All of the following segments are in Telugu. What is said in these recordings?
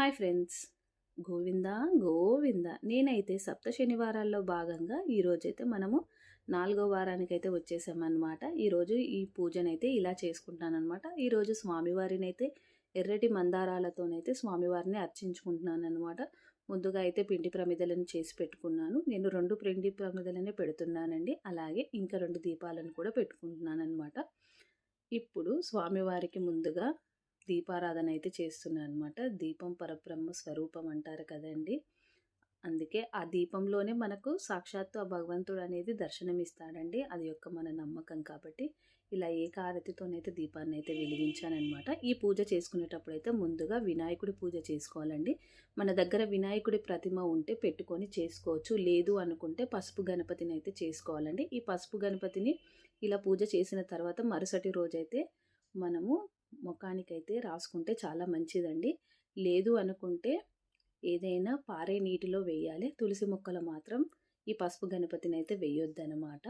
Hi friends. గోవింద గోవింద. నేనైతే సప్త శనివారాల్లో భాగంగా ఈరోజైతే మనము నాలుగో వారానికి అయితే వచ్చేసామన్నమాట ఈరోజు ఈ పూజనైతే ఇలా చేసుకుంటానమాట ఈరోజు స్వామివారిని అయితే ఎర్రటి మందారాలతోనైతే స్వామివారిని అర్చించుకుంటున్నాను ముందుగా అయితే పిండి ప్రమిదలను చేసి పెట్టుకున్నాను. నేను రెండు పిండి ప్రమిదలనే పెడుతున్నానండి. అలాగే ఇంకా రెండు దీపాలను కూడా పెట్టుకుంటున్నాను అనమాట ఇప్పుడు స్వామివారికి ముందుగా దీపారాధన అయితే చేస్తున్నాను అనమాట దీపం పరబ్రహ్మ స్వరూపం అంటారు కదండి. అందుకే ఆ దీపంలోనే మనకు సాక్షాత్తు ఆ భగవంతుడు అనేది దర్శనమిస్తాడండి. అది యొక్క మన నమ్మకం కాబట్టి ఇలా ఏకారతితోనైతే దీపాన్ని అయితే వెలిగించానమాట ఈ పూజ చేసుకునేటప్పుడు అయితే ముందుగా వినాయకుడి పూజ చేసుకోవాలండి. మన దగ్గర వినాయకుడి ప్రతిమ ఉంటే పెట్టుకొని చేసుకోవచ్చు. లేదు అనుకుంటే పసుపు గణపతిని అయితే చేసుకోవాలండి. ఈ పసుపు గణపతిని ఇలా పూజ చేసిన తర్వాత మరుసటి రోజైతే మనము ముఖానికైతే రాసుకుంటే చాలా మంచిదండి. లేదు అనుకుంటే ఏదైనా పారే నీటిలో వేయాలి. తులసి మొక్కలు మాత్రం ఈ పసుపు గణపతిని అయితే వేయొద్దనమాట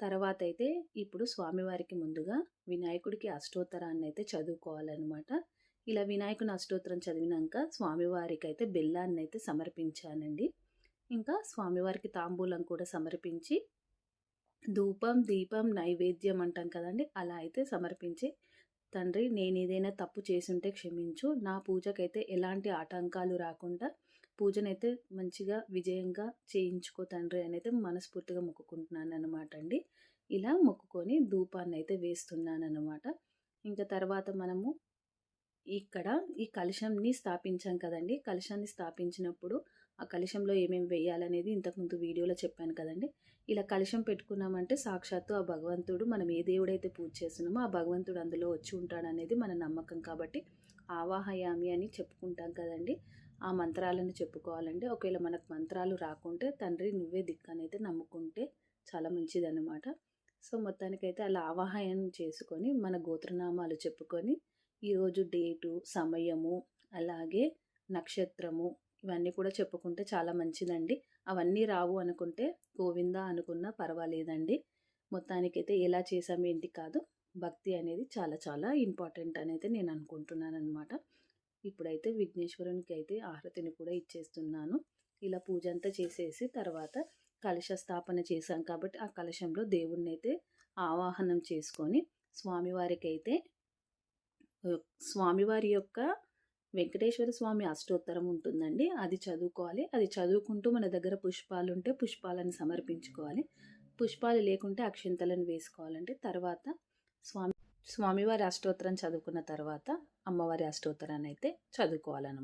తర్వాత అయితే ఇప్పుడు స్వామివారికి ముందుగా వినాయకుడికి అష్టోత్తరాన్ని అయితే చదువుకోవాలన్నమాట. ఇలా వినాయకుని అష్టోత్తరం చదివినాక స్వామివారికి అయితే బెల్లాన్ని అయితే సమర్పించానండి. ఇంకా స్వామివారికి తాంబూలం కూడా సమర్పించి ధూపం దీపం నైవేద్యం అంటాం కదండి. అలా అయితే సమర్పించి తండ్రి నేను ఏదైనా తప్పు చేసుంటే క్షమించు. నా పూజకైతే ఎలాంటి ఆటంకాలు రాకుండా పూజనైతే మంచిగా విజయంగా చేయించుకో తండ్రి అనేది మనస్ఫూర్తిగా మొక్కుకుంటున్నాను అనమాట అండి. ఇలా మొక్కుకొని ధూపాన్ని అయితే వేస్తున్నాను అనమాట ఇంకా తర్వాత మనము ఇక్కడ ఈ కలశంని స్థాపించాం కదండి. కలశాన్ని స్థాపించినప్పుడు ఆ కలశంలో ఏమేమి వేయాలనేది ఇంతకుముందు వీడియోలో చెప్పాను కదండి. ఇలా కలశం పెట్టుకున్నామంటే సాక్షాత్తు ఆ భగవంతుడు మనం ఏ దేవుడైతే పూజ చేస్తున్నామో ఆ భగవంతుడు అందులో వచ్చి ఉంటాడనేది మన నమ్మకం కాబట్టి ఆవాహయామి అని చెప్పుకుంటాం కదండి. ఆ మంత్రాలను చెప్పుకోవాలంటే ఒకవేళ మనకు మంత్రాలు రాకుంటే తండ్రి నువ్వే దిక్కనైతే నమ్ముకుంటే చాలా మంచిదన్నమాట. సో మొత్తానికైతే అలా ఆవాహయం చేసుకొని మన గోత్రనామాలు చెప్పుకొని ఈరోజు డేటు సమయము అలాగే నక్షత్రము ఇవన్నీ కూడా చెప్పుకుంటే చాలా మంచిదండి. అవన్నీ రావు అనుకుంటే గోవిందా అనుకున్నా పర్వాలేదండి. మొత్తానికైతే ఎలా చేసాము ఏంటి కాదు భక్తి అనేది చాలా చాలా ఇంపార్టెంట్ అనేది నేను అనుకుంటున్నాను అనమాట ఇప్పుడైతే విఘ్నేశ్వరునికి అయితే ఆహృతిని కూడా ఇచ్చేస్తున్నాను. ఇలా పూజ అంతా చేసేసి తర్వాత కలశ స్థాపన చేశాం కాబట్టి ఆ కలశంలో దేవుణ్ణి అయితే ఆవాహనం చేసుకొని స్వామివారికి అయితే స్వామివారి యొక్క వెంకటేశ్వర స్వామి అష్టోత్తరం ఉంటుందండి. అది చదువుకోవాలి. అది చదువుకుంటూ మన దగ్గర పుష్పాలు ఉంటే పుష్పాలను సమర్పించుకోవాలి. పుష్పాలు లేకుంటే అక్షింతలను వేసుకోవాలంటే తర్వాత స్వామి స్వామివారి అష్టోత్తరం చదువుకున్న తర్వాత అమ్మవారి అష్టోత్తరాన్ని అయితే చదువుకోవాలన్నమాట.